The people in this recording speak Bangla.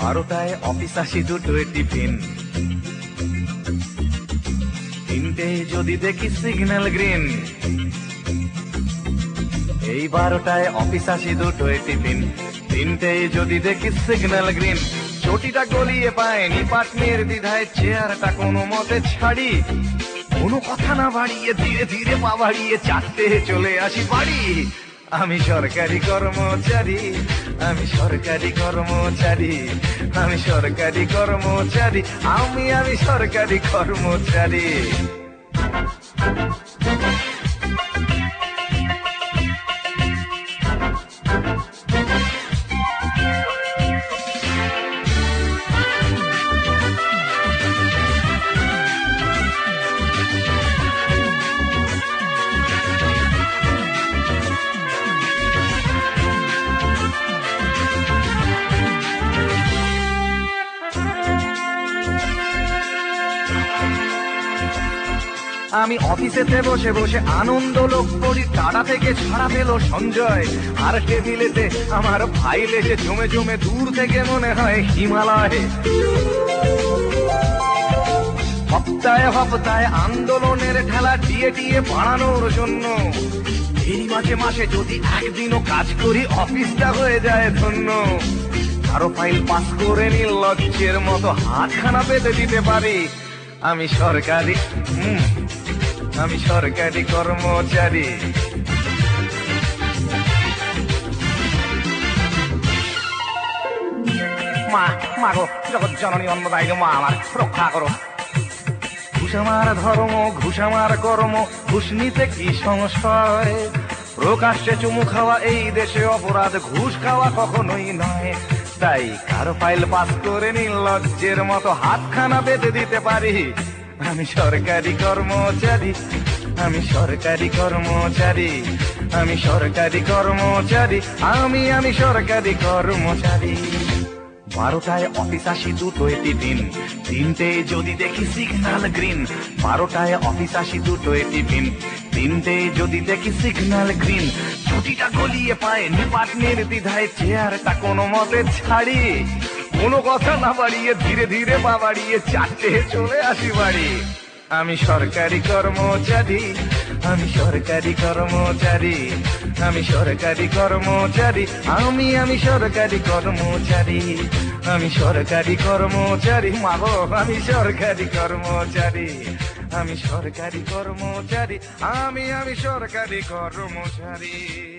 বারোটায় অফিস আসি দুটোয় টিফিন। তিনটে যদি দেখি সিগন্যাল গ্রিন এই বারোটায় অফিস আসি দুটোয় টিফিন। তিনটে যদি দেখি সিগন্যাল গ্রিন চটিটা গলিয়ে পায়নি, পাটনের দ্বিধায় চেয়ারটা কোনো মতে ছাড়ি। কোনো কথা না বাড়িয়ে ধীরে ধীরে পা বাড়িয়ে চারটে চলে আসি বাড়ি। আমি সরকারি কর্মচারী আমি সরকারি কর্মচারী আমি সরকারি কর্মচারী আমি আমি সরকারি কর্মচারী। আমি অফিসেতে বসে বসে আনন্দ লোক করি টাটা থেকে ছাড়া পেল সঞ্জয়। আর টেবিলেতে আমার ফাইল এসে জমে জমে দূর থেকে মনে হয় হিমালয়। সপ্তাহে সপ্তাহে আন্দোলনের ঠেলা দিয়ে দিয়ে বাড়ানোর জন্য। এই মাঝে মাসে যদি একদিনও কাজ করি, অফিসটা হয়ে যায় ধন্য। কারও ফাইল পাস করে নির্লজ্জের মতো হাতখানা পেতে দিতে পারি। আমি সরকারি আমি সরকারি কর্মচারী। মা মা গো জগৎ জননী অন্নদায়ী মা আমার রক্ষা করো। ঘুষ আমার ধর্ম ঘুষ আমার কর্ম ঘুষ নিতে কি সংশয় প্রকাশ্যে চুমু খাওয়া এই দেশে অপরাধ ঘুষ খাওয়া কখনোই নয়। তাই কারও ফাইল পাস করে লজ্জের মতো হাতখানা বেঁধে দিতে পারি। আমি সরকারি কর্মচারী, আমি সরকারি কর্মচারী, আমি সরকারি কর্মচারী, আমি আমি সরকারি কর্মচারী। বারোটায় অফিস আসি দুটোয় টিফিন তিনটে যদি দেখি সিগনাল গ্রিন বারোটায় অফিস আসি দুটোয় টিফিন তিনটে যদি দেখি সিগন্যাল গ্রিন ছুটিটা গলিয়ে পায় নিপাটনের দ্বিধায় চেয়ারটা কোনো মতে ছাড়ি। কোনো কথা না বাড়িয়ে ধীরে ধীরে পা বাড়িয়ে চারটে চলে আসি বাড়ি। আমি সরকারি কর্মচারী, আমি সরকারি কর্মচারী, আমি সরকারি কর্মচারী, আমি আমি সরকারি কর্মচারী। আমি সরকারি কর্মচারী মাগো আমি সরকারি কর্মচারী। আমি সরকারি কর্মচারী আমি আমি সরকারি কর্মচারী।